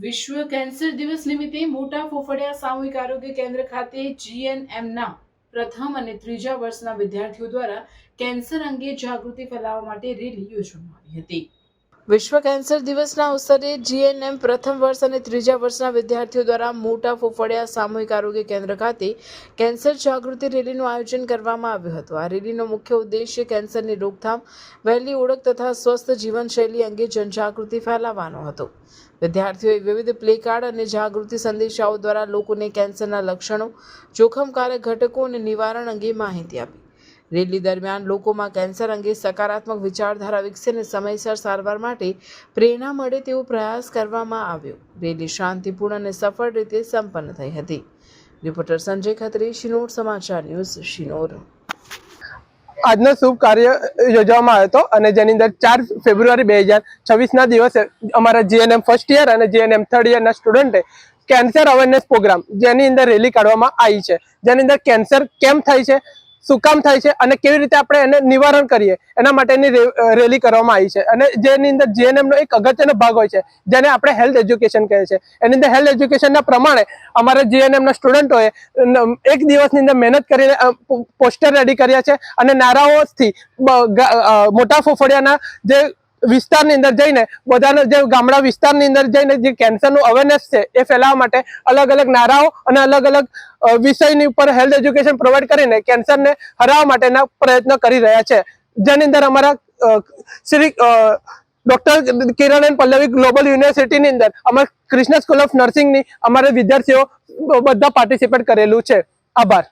વિશ્વ કેન્સર દિવસ નિમિત્તે મોટા ફોફડિયા સામૂહિક આરોગ્ય કેન્દ્ર ખાતે જીએનએમના પ્રથમ અને ત્રીજા વર્ષના વિદ્યાર્થીઓ દ્વારા કેન્સર અંગે જાગૃતિ ફેલાવવા માટે રેલી યોજવામાં આવી હતી. વિશ્વ કેન્સર દિવસના અવસરે જીએનએમ પ્રથમ વર્ષ અને ત્રીજા વર્ષના વિદ્યાર્થીઓ દ્વારા મોટા ફોફળિયા સામૂહિક આરોગ્ય કેન્દ્ર ખાતે કેન્સર જાગૃતિ રેલીનું આયોજન કરવામાં આવ્યું હતું. આ રેલીનો મુખ્ય ઉદ્દેશ્ય કેન્સરની રોકથામ, વહેલી ઓળખ તથા સ્વસ્થ જીવનશૈલી અંગે જનજાગૃતિ ફેલાવવાનો હતો. વિદ્યાર્થીઓએ વિવિધ પ્લેકાર્ડ અને જાગૃતિ સંદેશાઓ દ્વારા લોકોને કેન્સરના લક્ષણો, જોખમકારક ઘટકો અને નિવારણ અંગે માહિતી આપી. રેલી દરમિયાન લોકોમાં કેન્સર અંગે સકારાત્મક વિચારધારા વિકસે અને સમયસર સારવાર માટે પ્રેરણા મળે તેવો પ્રયાસ કરવામાં આવ્યો. રેલી શાંતિપૂર્ણ અને સફળ રીતે સંપન્ન થઈ હતી. રિપોર્ટર સંજય ખત્રી, શિનોર સમાચાર ન્યૂઝ, શિનોર. આજનો શુભ કાર્ય યોજવામાં આવ્યો હતો અને જેની અંદર ચાર ફેબ્રુઆરી બે હજાર છવ્વીસના દિવસે અમારા જીએનએમ ફર્સ્ટ યર અને જીએનએમ થર્ડ યરના સ્ટુડન્ટે કેન્સર અવેરનેસ પ્રોગ્રામ જેની અંદર રેલી કાઢવામાં આવી છે. જેની અંદર કેન્સર કેમ થાય છે? શું કામ થાય છે અને કેવી રીતે આપણે એને નિવારણ કરીએ? એના માટેની રેલી કરવામાં આવી છે. અને જેની અંદર જીએનએમનો એક અગત્યનો ભાગ હોય છે, જેને આપણે હેલ્થ એજ્યુકેશન કહે છે. એની અંદર હેલ્થ એજ્યુકેશનના પ્રમાણે અમારા જીએનએમના સ્ટુડન્ટોએ એક દિવસની અંદર મહેનત કરીને પોસ્ટર રેડી કર્યા છે. અને નારાઓથી મોટા ફોફડિયાના જે વિસ્તારની અંદર જઈને, બધાને જે ગામડા વિસ્તારની અંદર જઈને જે કેન્સરનું અવેરનેસ છે, એ ફેલાવવા માટે અલગ અલગ નારાઓ અને અલગ અલગ વિષયની ઉપર હેલ્થ એજ્યુકેશન પ્રોવાઈડ કરીને કેન્સરને હરાવવા માટેના પ્રયત્નો કરી રહ્યા છે. જેની અંદર અમારા શ્રી ડોક્ટર કિરણ પલ્લવી ગ્લોબલ યુનિવર્સિટીની અંદર અમારા કૃષ્ણ સ્કૂલ ઓફ નર્સિંગની અમારા વિદ્યાર્થીઓ બધા પાર્ટિસિપેટ કરેલું છે. આભાર.